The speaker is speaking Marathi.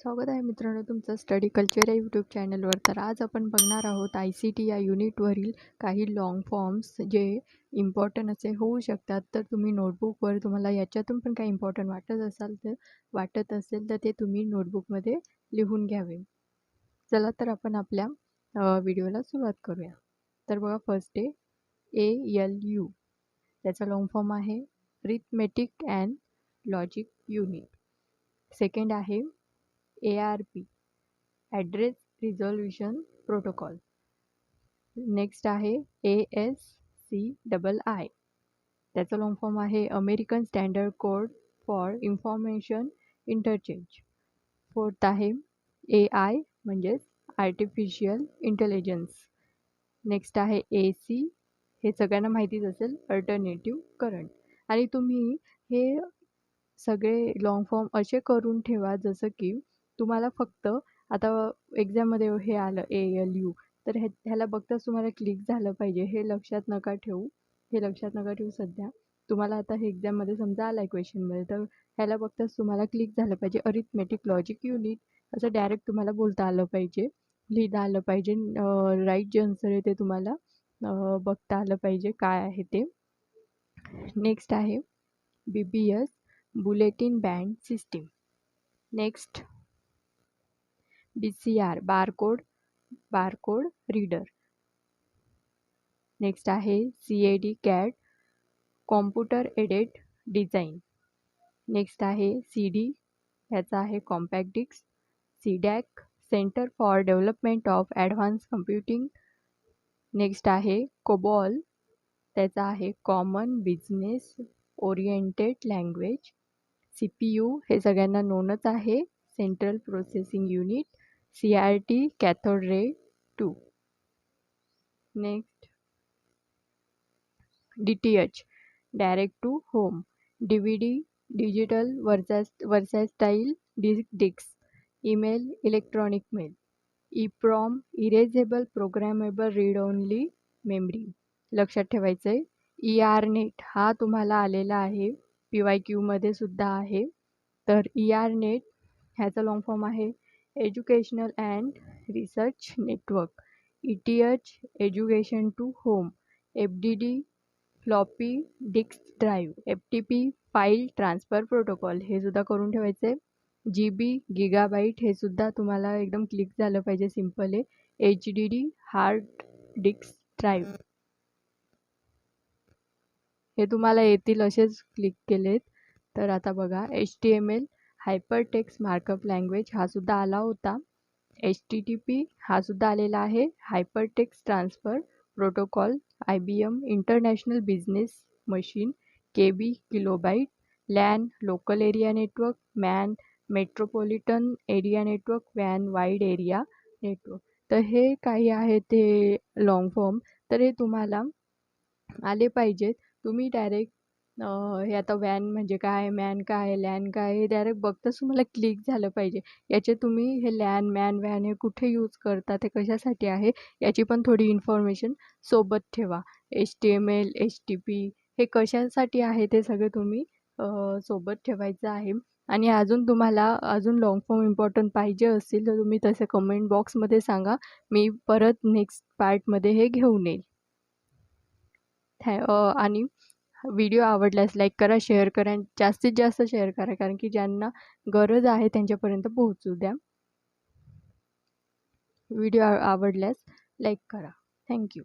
स्वागत आहे मित्रांनो तुमचं स्टडी कल्चर या यूट्यूब चॅनलवर. तर आज आपण बघणार आहोत आय सी टी या युनिटवरील काही लाँग फॉर्म्स जे इम्पॉर्टंट असे होऊ शकतात. तर तुम्ही नोटबुकवर तुम्हाला याच्यातून पण काही इम्पॉर्टंट वाटत असाल तर वाटत असेल तर ते तुम्ही नोटबुकमध्ये लिहून घ्यावे. चला तर आपण आपल्या व्हिडिओला सुरुवात करूया. तर बघा first day A L U त्याचा लाँग फॉर्म आहे arithmetic and logic unit second आहे A R P address resolution protocol next आहे A S C double I त्याचं लॉंग फॉर्म आहे American standard code for information interchange fourth आहे ए आय म्हणजेच आर्टिफिशियल इंटेलिजन्स नेक्स्ट आहे ए सी हे सगळ्यांना माहितीच असेल अल्टरनेटिव्ह करंट आणि तुम्ही हे सगळे लॉंग फॉर्म असे करून ठेवा जसं की तुम्हाला फक्त आता एक्झाममध्ये हे आलं ए एल यू तर हे ह्याला बघताच तुम्हाला क्लिक झालं पाहिजे. हे लक्षात नका ठेवू. हे लक्षात नका ठेवू सध्या. तुम्हाला आता हे एक्झाममध्ये समजा आलं आहे क्वेश्चनमध्ये तर ह्याला बघताच तुम्हाला क्लिक झालं पाहिजे. अरिथमेटिक लॉजिक युनिट असं डायरेक्ट तुम्हाला बोलता आलं पाहिजे. लिहिता आलं पाहिजे. राईट जे आन्सर आहे ते तुम्हाला बघता आलं पाहिजे काय आहे ते. नेक्स्ट आहे B B S bulletin band system next B C R barcode barcode reader. Next आहे C A D CAD computer aided design. Next आहे सी डी ह्याचा आहे compact disc. C DAC centre for development of advance computing. Next आहे कोबॉल त्याचा आहे common business oriented language. C P U हे सगळ्यांना नोनच आहे. Central processing unit. C R T cathode ray tube. Next. D T H direct to home. D V D digital versus versatile disc डिक्स email electronic mail. E PROM erasable programmable read only memory. लक्षात ठेवायचं आहे ई आर नेट हा तुम्हाला आलेला आहे पी वाय क्यूमध्ये सुद्धा आहे. तर ई आर नेट ह्याचा लॉंग फॉर्म आहे educational and research network E T H education to home F D D floppy disk drive F T P file transfer protocol हे सुद्धा करून ठेवायचे. जी बी गिगाबाईट हे सुद्धा तुम्हाला एकदम क्लिक झालं पाहिजे. सिंपल आहे. H D D hard disk drive हे तुम्हाला येतील असेच क्लिक केलेत. तर आता बघा H T M L hypertext markup language हा सुद्धा आला होता. एच टी टी पी हा सुद्धा आलेला आहे. Hypertext transfer protocol I B M international business machine K B kilobyte LAN local area network MAN metropolitan area network van wide area network. तर हे काही आहे ते लाँग फॉर्म तर हे तुम्हाला आले पाहिजेत. तुम्ही डायरेक्ट हे आता वॅन म्हणजे काय मॅन काय लॅन काय हे डायरेक्ट बघताच तुम्हाला क्लिक झालं पाहिजे. याचे तुम्ही हे लॅन मॅन वॅन हे कुठे यूज करता ते कशासाठी आहे याची पण थोडी इन्फॉर्मेशन सोबत ठेवा. H T M L H T T P कशासाठी आहे ते सगळं तुम्ही सोबत ठेवायचं आहे. आणि अजून तुम्हाला अजून लॉंग फॉर्म इम्पॉर्टंट पाहिजे असतील तर तुम्ही तसे कमेंट बॉक्समध्ये सांगा. मी परत नेक्स्ट पार्टमध्ये हे घेऊन येईल. थॅ आणि व्हिडिओ आवडल्यास लाईक करा शेअर करा आणि जास्तीत जास्त शेअर करा. कारण की ज्यांना गरज आहे त्यांच्यापर्यंत पोहोचू द्या. व्हिडिओ आवडल्यास लाईक करा. थँक्यू